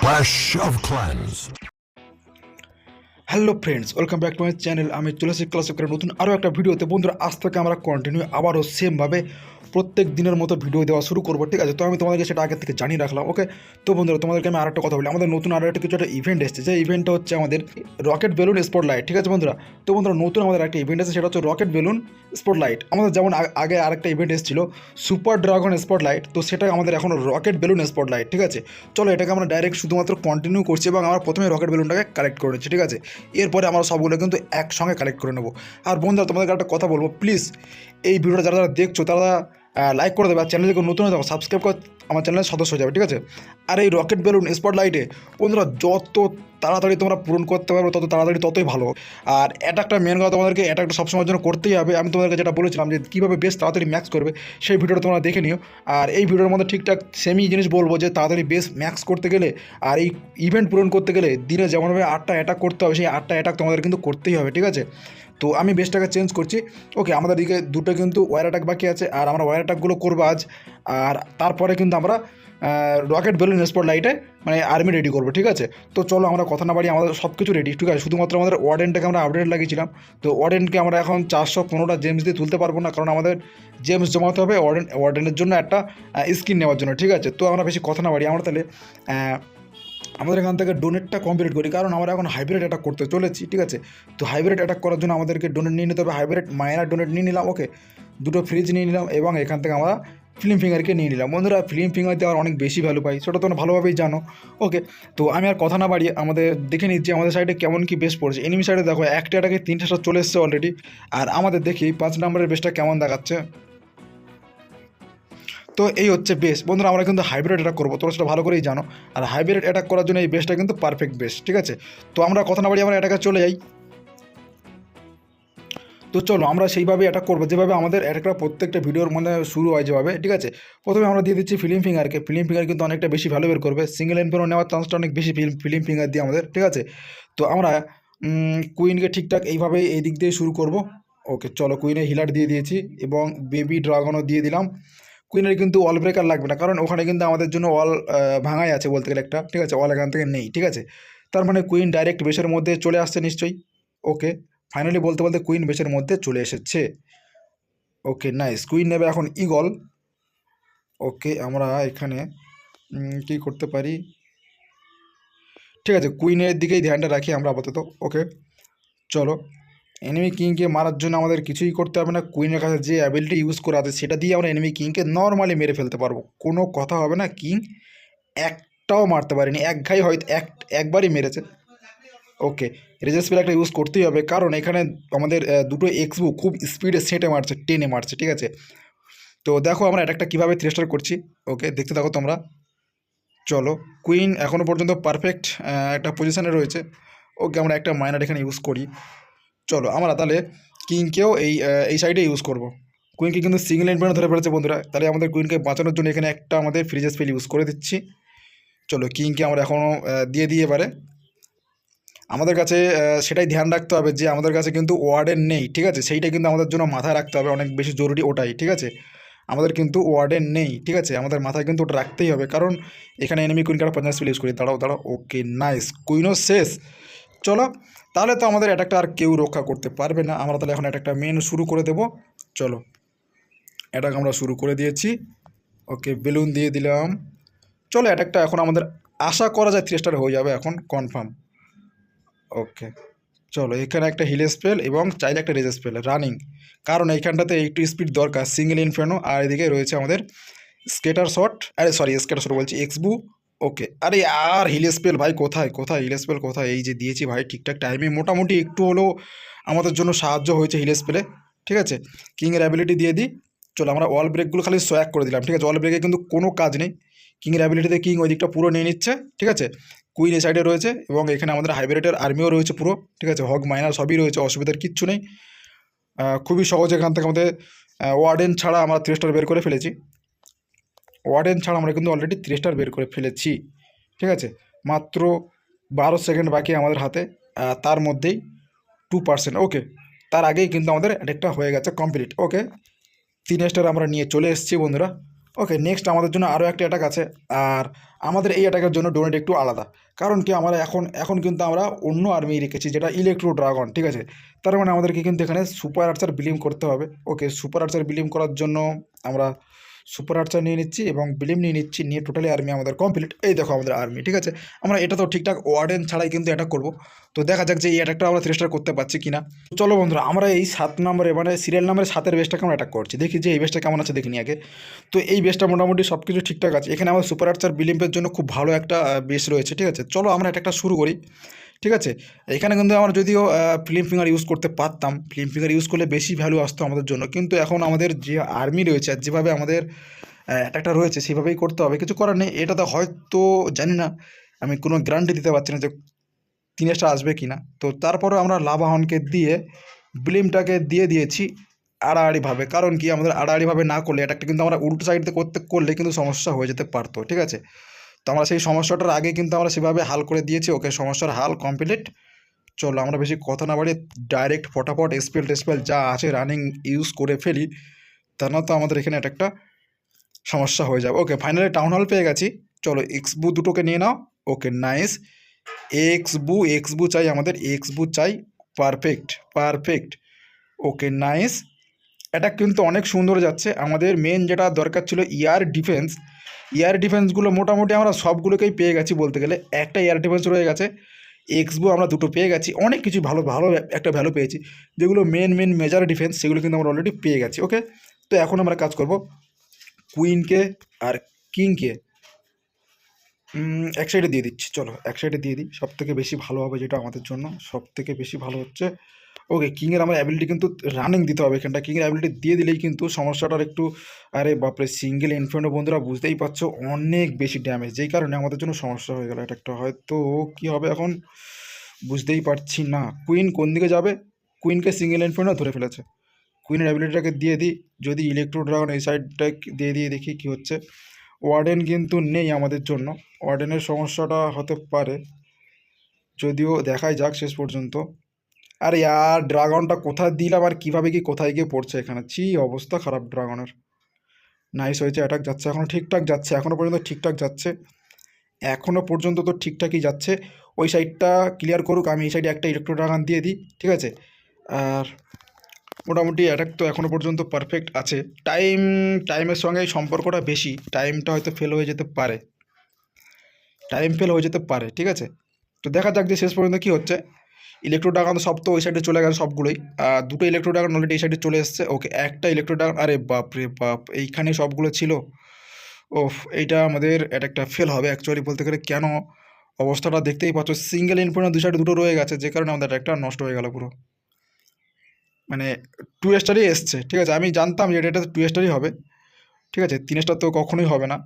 Fresh of Clans. Hello friends welcome back to my channel আমি চলে এসেছি class নতুন আরও একটা ভিডিওতে। বন্ধুরা, আজ থেকে আমরা কন্টিনিউ আবারও সেমভাবে প্রত্যেক দিনের মতো ভিডিও দেওয়া শুরু করব, ঠিক আছে? তো আমি তোমাদেরকে সেটা আগের থেকে জানিয়ে রাখলাম ওকে তো বন্ধুরা, তোমাদেরকে আমি আরেকটা কথা বলি। আমাদের নতুন আরও একটা কিছু একটা ইভেন্ট এসেছে। যে ইভেন্টটা হচ্ছে আমাদের রকেট বেলুন স্পট লাইট ঠিক আছে বন্ধুরা? তো বন্ধুরা, নতুন আমাদের একটা ইভেন্ট আছে সেটা হচ্ছে রকেট বেলুন স্পট লাইট আমাদের যেমন আগে আরেকটা ইভেন্ট এসেছিল সুপার ড্রাগন স্পট লাইট তো সেটা আমাদের এখন রকেট বেলুন স্পট লাইট ঠিক আছে? চলো, এটাকে আমরা ডাইরেক্ট শুধুমাত্র কন্টিনিউ করছি এবং আমরা প্রথমে রকেট বেলুনটাকে কালেক্ট করে নিচ্ছি, ঠিক আছে? এরপরে আমরা সবগুলো কিন্তু একসঙ্গে কালেক্ট করে নেব। আর বন্ধুরা, তোমাদেরকে একটা কথা বলব প্লিজ এই ভিডিওটা যারা যারা দেখছ, তারা লাইক করে দেবে আর চ্যানেলে যদি নতুন হয়ে যাব সাবস্ক্রাইব করে আমার চ্যানেলের সদস্য হয়ে যাবে, ঠিক আছে? আর এই রকেট বেলুন স্পট লাইটে বন্ধুরা যত তাড়াতাড়ি তোমরা পূরণ করতে পারবে, তত তাড়াতাড়ি ততই ভালো। আর একটা মেন কথা তোমাদেরকে একটা সবসময়ের জন্য করতেই হবে। আমি তোমাদেরকে যেটা বলেছিলাম যে কীভাবে বেশ তাড়াতাড়ি ম্যাক্স করবে, সেই ভিডিওটা তোমরা দেখে নিও। আর এই ভিডিওর মধ্যে ঠিকঠাক সেমি জিনিস বলব যে তাড়াতাড়ি বেশ ম্যাক্স করতে গেলে আর এই ইভেন্ট পূরণ করতে গেলে দিনে যেমনভাবে আটটা অ্যাটাক করতে হবে, সেই আটটা অ্যাটাক তোমাদের কিন্তু করতেই হবে, ঠিক আছে? তো আমি বেশটাকে চেঞ্জ করছি। ওকে আমাদের দিকে দুটো কিন্তু ওয়ার অ্যাটাক বাকি আছে, আর আমরা ওয়ার অ্যাটাকগুলো করব আজ। আর তারপরে কিন্তু আমরা রকেট বেলুন স্পট লাইটে মানে আর্মি রেডি করব, ঠিক আছে? তো চলো আমরা কথা না বাড়ি আমাদের সব কিছু রেডি ঠিক আছে? শুধুমাত্র আমাদের ওয়ার্ডেনটাকে আমরা আপডেট লাগিয়েছিলাম। তো ওয়ার্ডেনকে আমরা এখন চারশো পনেরোটা জেমস দিয়ে তুলতে পারব না, কারণ আমাদের জেমস জমাতে হবে ওয়ার্ডেন ওয়ার্ডেনের জন্য একটা স্কিন নেওয়ার জন্য, ঠিক আছে? তো আমরা বেশি কথা না বাড়ি আমরা তাহলে আমাদের এখান থেকে ডোনেটটা কমপ্লিট করি, কারণ আমরা এখন হাইব্রিড অ্যাটাক করতে চলেছি, ঠিক আছে? তো হাইব্রিড অ্যাটাক করার জন্য আমাদেরকে ডোনেট নিয়ে নিতে হবে হাইব্রিড মাইনার ডোনেট নিয়ে নিলাম ওকে দুটো ফ্রিজ নিয়ে নিলাম এবং এখান থেকে আমরা ফিল্ম ফিঙ্গারকে নিয়ে নিলাম। বন্ধুরা ফিল্ম ফিঙ্গার দেওয়ার অনেক বেশি ভ্যালু পাই, সেটা তোমরা ভালোভাবেই জানো ওকে তো আমি আর কথা না বাড়িয়ে আমাদের দেখে নিচ্ছি আমাদের সাইডে কেমন কি বেশ পড়েছে। এনিমি সাইডে দেখো, একটা অ্যাটাকে তিনটা চলে এসছে অলরেডি আর আমাদের দেখি পাঁচ নম্বরের বেসটা কেমন দেখাচ্ছে? তো এই হচ্ছে বেস বন্ধুরা, আমরা কিন্তু হাইব্রিড অ্যাটাক করব। তোমরা সেটা ভালো করেই জানো। আর হাইব্রিড অ্যাটাক করার জন্য এই বেসটা কিন্তু পারফেক্ট বেস ঠিক আছে? তো আমরা কথা না বাড়ি আমরা অ্যাটাকে চলে যাই। তো চলো, আমরা সেইভাবে অ্যাটাক করব। যেভাবে আমাদের অ্যাটাকটা প্রত্যেকটা ভিডিওর মধ্যে শুরু হয় যেভাবে, ঠিক আছে? প্রথমে আমরা দিয়ে দিচ্ছি ফিল্ম ফিঙ্গারকে ফিল্ম ফিঙ্গার কিন্তু অনেকটা বেশি ভ্যালু বের করবে। সিঙ্গেল এনপেরও নেওয়ার চান্সটা অনেক বেশি ফিল্ম ফিল্ম ফিঙ্গার দিয়ে আমাদের, ঠিক আছে? তো আমরা কুইনকে ঠিকঠাক এইভাবেই এই দিক দিয়ে শুরু করব। ওকে, চলো কুইনে হিলার দিয়ে দিয়েছি এবং বেবি ড্রাগনও দিয়ে দিলাম। কুইনের কিন্তু ওয়াল ব্রেকার লাগবে না। কারণ ওখানে কিন্তু আমাদের জন্য ওয়াল ভাঙাই আছে বলতে গেলে একটা, ঠিক আছে? ওয়াল এখান থেকে নেই, ঠিক আছে? তার মানে কুইন ডাইরেক্ট বেসের মধ্যে চলে আসছে নিশ্চয়ই। ওকে ফাইনালি বলতে বলতে কুইন বেসের মধ্যে চলে এসেছে। ওকে নাইস কুইন নেবে এখন ইগল ওকে আমরা এখানে কি করতে পারি? ঠিক আছে কুইনের দিকেই ধ্যানটা রাখি আমরা আপাতত। ওকে চলো। এনিমি কিংকে মারার জন্য আমাদের কিছুই করতে হবে না। কুইনের কাছে যে অ্যাবিলিটি ইউজ করা আছে, সেটা দিয়ে আমরা এনিমি কিংকে নর্মালি মেরে ফেলতে পারব। কোনো কথা হবে না কিং একটাও মারতে পারিনি। এক ঘাই হয়তো এক, একবারই মেরেছে। ওকে রেজার স্পেল একটা ইউজ করতেই হবে। কারণ এখানে আমাদের দুটো এক্সবু খুব স্পিডে সেটে মারছে, টেনে মারছে, ঠিক আছে? তো দেখো আমরা এটা একটা কীভাবে থ্রেস্টার করছি। ওকে দেখতে থাকো তোমরা। চলো কুইন এখনও পর্যন্ত পারফেক্ট একটা পজিশানে রয়েছে। ওকে আমরা একটা মাইনার এখানে ইউজ করি। চলো আমরা তাহলে কিংকেও এই এই সাইডে ইউজ করব। কুইনকে কিন্তু সিঙ্গেল এন্ডপয়েন্ট ধরে ফেলেছে বন্ধুরা। তাহলে আমাদের কুইনকে বাঁচানোর জন্য এখানে একটা আমাদের ফ্রিজ স্পেল ইউজ করে দিচ্ছি। চলো কিংকে আমরা এখনও দিয়ে দিয়ে এবারে। আমাদের কাছে সেটাই ধ্যান রাখতে হবে যে আমাদের কাছে কিন্তু ওয়ার্ডেন নেই, ঠিক আছে? সেইটা কিন্তু আমাদের জন্য মাথায় রাখতে হবে, অনেক বেশি জরুরি ওটাই, ঠিক আছে? আমাদের কিন্তু ওয়ার্ডেন নেই, ঠিক আছে? আমাদের মাথায় কিন্তু ওটা রাখতেই হবে, কারণ এখানে এনিমি কুইন কাটা পঞ্চাশ ইউজ করি। দাঁড়াও দাঁড়াও ওকে নাইস কুইনও শেষ। চলো, তাহলে তো আমাদের অ্যাটাকটা আর কেউ রক্ষা করতে পারবে না। আমরা তাহলে এখন অ্যাটাকটা মেন শুরু করে দেব। চলো অ্যাটাক আমরা শুরু করে দিয়েছি। ওকে বেলুন দিয়ে দিলাম। চলো অ্যাটাকটা এখন আমাদের আশা করা যায় থ্রি স্টার হয়ে যাবে এখন কনফার্ম ওকে চলো, এখানে একটা হিল স্পেল এবং চাইলে একটা রেজ স্পেল রানিং কারণ এইখানটাতে একটু স্পিড দরকার সিঙ্গেল ইনফেনো আর এদিকে রয়েছে আমাদের স্কেটার শট আরে সরি স্কেটার শট বলছি এক্সবু ওকে। আরে আর হিল স্পেল ভাই কোথায়? কোথায়? হিল স্পেল কোথায়? এই যে দিয়েছি ভাই ঠিকঠাক টাইমে মোটামুটি একটু হলেও আমাদের জন্য সাহায্য হয়েছে হিল স্পেলে ঠিক আছে? কিংয়ের অ্যাবিলিটি দিয়ে দিই। চলো আমরা ওয়াল ব্রেকগুলো খালি সোয়াক করে দিলাম। ঠিক আছে? ওয়াল ব্রেকে কিন্তু কোনো কাজ নেই। কিংয়ের অ্যাবিলিটিতে কিং ওই দিকটা পুরো নিয়ে নিচ্ছে। ঠিক আছে? কুইন এই সাইডে রয়েছে এবং এখানে আমাদের হাইব্রিডের আর্মিও রয়েছে পুরো। ঠিক আছে? হক মাইনার সবই রয়েছে, অসুবিধার কিচ্ছু নেই। খুবই সহজ এখান থেকে আমাদের ওয়ার্ডেন ছাড়া আমরা থ্রি স্টার বের করে ফেলেছি। ওয়ার্ডেন ছাড়া আমরা কিন্তু অলরেডি থ্রি স্টার বের করে ফেলেছি। ঠিক আছে? মাত্র বারো সেকেন্ড বাকি আমাদের হাতে তার মধ্যেই টু পার্সেন্ট ওকে তার আগেই কিন্তু আমাদের একটা হয়ে গেছে কমপ্লিট ওকে তিন স্টার আমরা নিয়ে চলে এসেছি বন্ধুরা। ওকে নেক্সট আমাদের জন্য আরও একটা অ্যাটাক আছে। আর আমাদের এই অ্যাটাকের জন্য ডোনেট একটু আলাদা। কারণ কি আমরা এখন এখন কিন্তু আমরা অন্য আর্মি রেখেছি, যেটা ইলেকট্রো ড্রাগন ঠিক আছে? তার মানে আমাদেরকে কিন্তু এখানে সুপার আর্চার বিলিম করতে হবে। ওকে সুপার আর্চার বিলিম করার জন্য আমরা সুপার আর্চার নিয়ে নিচ্ছি এবং বিলিম নিয়ে নিচ্ছি, নিয়ে টোটালি আর্মি আমাদের কমপ্লিট এই দেখো আমাদের আর্মি ঠিক আছে? আমরা এটা তো ঠিকঠাক ওয়ার্ডেন ছাড়াই কিন্তু অ্যাটাক করব। তো দেখা যাক যে এই অ্যাটাকটা আমরা থ্রি স্টার করতে পারছি কিনা। চলো বন্ধুরা, আমরা এই সাত নম্বরে মানে সিরিয়াল নাম্বারে সাতের বেসটাকে আমরা অ্যাটাক করছি। দেখি যে এই বেসটা কেমন আছে দেখিনি আগে। তো এই বেসটা মোটামুটি সব কিছু ঠিকঠাক আছে। এখানে আমার সুপার আর্চার বিলিম্পের জন্য খুব ভালো একটা বেস রয়েছে, ঠিক আছে? চলো আমরা একটা শুরু করি। ঠিক আছে? এখানে কিন্তু আমরা যদিও ফিল্ম ফিঙ্গার ইউজ করতে পারতাম ফিল্ম ফিঙ্গার ইউজ করলে বেশি ভ্যালু আসতো আমাদের জন্য। কিন্তু এখন আমাদের যে আর্মি রয়েছে, আর যেভাবে আমাদের অ্যাটাকটা রয়েছে, সেভাবেই করতে হবে। কিছু করার নেই। এটাতে হয়তো, জানি না। আমি কোনো গ্যারান্টি দিতে পারছি না যে তিন স্টার আসবে কি না তো তারপরে আমরা লাভাহনকে দিয়ে ব্লিমটাকে দিয়ে দিয়েছি আড়াআড়িভাবে। কারণ কি? আমাদের আড়াআড়িভাবে না করলে অ্যাটাকটা কিন্তু আমরা উল্টো সাইডে করতে, করলে কিন্তু সমস্যা হয়ে যেতে পারতো। ঠিক আছে? তো আমরা সেই সমস্যাটার আগে কিন্তু আমরা সেভাবে হাল করে দিয়েছি। ওকে সমস্যার হাল কমপ্লিট চলো আমরা বেশি কথা না বাড়িয়ে ডাইরেক্ট ফটাফট স্পেল টেস্পেল যা আছে রানিং ইউজ করে ফেলি, তা না তো আমাদের এখানে একটা একটা সমস্যা হয়ে যাবে। ওকে ফাইনালি টাউন হল পেয়ে গেছি। চলো এক্স বু দুটোকে নিয়ে নাও। Okay nice X bow X bow চাই আমাদের। এক্স বু চাই। পারফেক্ট পারফেক্ট ওকে নাইস এটা কিন্তু অনেক সুন্দর যাচ্ছে। আমাদের মেন যেটা দরকার ছিল ইয়ার ডিফেন্স এয়ার ডিফেন্সগুলো মোটামুটি আমরা সবগুলোকেই পেয়ে গেছি বলতে গেলে। একটা এয়ার ডিফেন্স রয়ে গেছে এক্সবো আমরা দুটো পেয়ে গেছি, অনেক কিছু ভালো ভালো একটা ভ্যালু পেয়েছি। যেগুলো মেন মেন মেজার ডিফেন্স সেগুলো কিন্তু আমরা অলরেডি পেয়ে গেছি ওকে তো এখন আমরা কাজ করব কুইনকে আর কিংকে এক সাইডে দিয়ে দিচ্ছি, চলো এক সাইডে দিয়ে দিই। সব থেকে বেশি ভালো হবে যেটা আমাদের জন্য সব থেকে বেশি ভালো হচ্ছে ওকে কিংয়ের আমার অ্যাবিলিটি কিন্তু রানিং দিতে হবে। এখানটা কিংয়ের অ্যাবিলিটি দিয়ে দিলেই কিন্তু সমস্যাটার একটু, আরে বাপরে সিঙ্গেল ইনফ্রেন্ডো বন্ধুরা বুঝতেই পারছ, অনেক বেশি ড্যামেজ যেই কারণে আমাদের জন্য সমস্যা হয়ে গেল এটা একটা। হয়তো কী হবে এখন? বুঝতেই পারছি না। কুইন কোন দিকে যাবে? কুইনকে সিঙ্গেল ইনফ্রেন্ডো ধরে ফেলেছে। কুইনের অ্যাবিলিটিটাকে দিয়ে দিই। যদি ইলেকট্রো ড্রাগন এই সাইডটা দিয়ে দিয়ে দেখি কী হচ্ছে। ওয়ার্ডেন কিন্তু নেই আমাদের জন্য। ওয়ার্ডেনের সমস্যাটা হতে পারে। যদিও দেখাই যাক শেষ পর্যন্ত। আরে ইয়ার ড্রাগনটা কোথায় দিলাম আর কীভাবে কি কোথায় গিয়ে পড়ছে এখানে? ছি, অবস্থা খারাপ ড্রাগনের। নাইস হয়েছে অ্যাটাক যাচ্ছে এখনও ঠিকঠাক যাচ্ছে এখনও পর্যন্ত ঠিকঠাক যাচ্ছে। এখনও পর্যন্ত তো ঠিকঠাকই যাচ্ছে। ওই সাইডটা ক্লিয়ার করুক, আমি এই সাইডে একটা ইলেকট্রো ড্রাগন দিয়ে দিই, ঠিক আছে? আর মোটামুটি অ্যাটাক তো এখনও পর্যন্ত পারফেক্ট আছে। টাইম টাইমের সঙ্গে সম্পর্কটা বেশি। টাইমটা হয়তো ফেল হয়ে যেতে পারে। টাইম ফেল হয়ে যেতে পারে, ঠিক আছে? তো দেখা যাক যে শেষ পর্যন্ত কী হচ্ছে। ইলেকট্রো ড্রাগন সব তো ওই সাইডে চলে গেছে সবগুলোই। দুটো ইলেকট্রো ড্রাগন অলরেডি এই সাইডে চলে এসছে। ওকে, একটা ইলেকট্রো ড্রাগন আরে বাপ রে বাপ, এইখানে সবগুলো ছিল। ওফ, এইটা আমাদের একটা ফেল হবে অ্যাকচুয়ালি বলতে গেলে। কেন? অবস্থাটা দেখতেই পাচ্ছ সিঙ্গেল ইনফোর্ন দু সাইডে দুটো রয়ে গেছে, যে কারণে আমাদের একটা নষ্ট হয়ে গেল পুরো। মানে টু স্টারই এসছে, ঠিক আছে? আমি জানতাম যে এটা টু স্টারই হবে। ঠিক আছে? তিন স্টার তো কখনোই হবে না।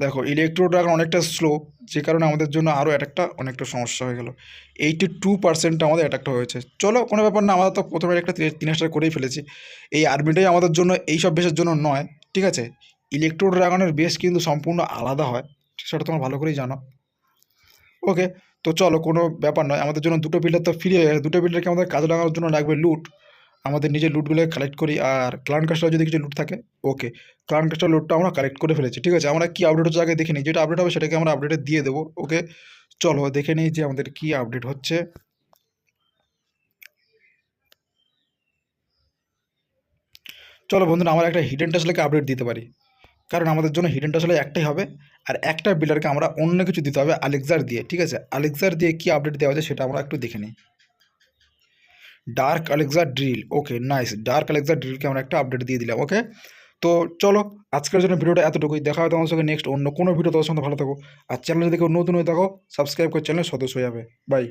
দেখো ইলেকট্রো ড্রাগন অনেকটা স্লো যে কারণে আমাদের জন্য আরও অ্যাটাকটা অনেকটা সমস্যা হয়ে গেল। এইটি টু পার্সেন্ট আমাদের অ্যাটাকটা হয়েছে। চলো, কোনো ব্যাপার না, আমরা তো প্রথমে একটা তিন স্টার করেই ফেলেছি। এই আর্মিটাই আমাদের জন্য এই সব বেসের জন্য নয়, ঠিক আছে? ইলেকট্রো ড্রাগনের বেস কিন্তু সম্পূর্ণ আলাদা হয়, সেটা তোমরা ভালো করেই জানো। ওকে তো চলো, কোনো ব্যাপার নয়, আমাদের জন্য দুটো বিল্ডার তো ফ্রি হয়ে গেছে। দুটো বিল্ডারকে আমাদের কাজে লাগানোর জন্য লাগবে লুট আমাদের নিজের লুটগুলো কালেক্ট করি আর ক্লান কাস্টার যদি কিছু লুট থাকে ওকে ক্লান কাস্টার লুটটা আমরা কালেক্ট করে ফেলেছি, ঠিক আছে? আমরা কী আপডেট হচ্ছে আগে দেখে নিই, যেটা আপডেট হবে সেটাকে আমরা আপডেটে দিয়ে দেবো ওকে চলো দেখে নিই যে আমাদের কী আপডেট হচ্ছে। চলো বন্ধুরা, আমরা একটা হিডেন টাসলেকে আপডেট দিতে পারি। কারণ আমাদের জন্য হিডেন টাসলে একটাই হবে, আর একটা বিল্ডারকে আমরা অন্য কিছু দিতে হবে আলেক্সার দিয়ে, ঠিক আছে? আলেক্সার দিয়ে কী আপডেট দেওয়া যায় সেটা আমরা একটু দেখে নিই। Dark Alexa drill okay nice dark Alexa ড্রিলকে আমরা একটা আপডেট দিয়ে দিলাম ওকে তো চলো, আজকের জন্য ভিডিওটা এতটুকুই। দেখা হয় তোমার সঙ্গে নেক্সট অন্য কোনো ভিডিও তোমার সঙ্গে ভালো থাকো। আর চ্যানেল যদি কেউ নতুন হয়ে থাকো সাবস্ক্রাইব করে চ্যানেল সদস্য হয়ে যাবে। বাই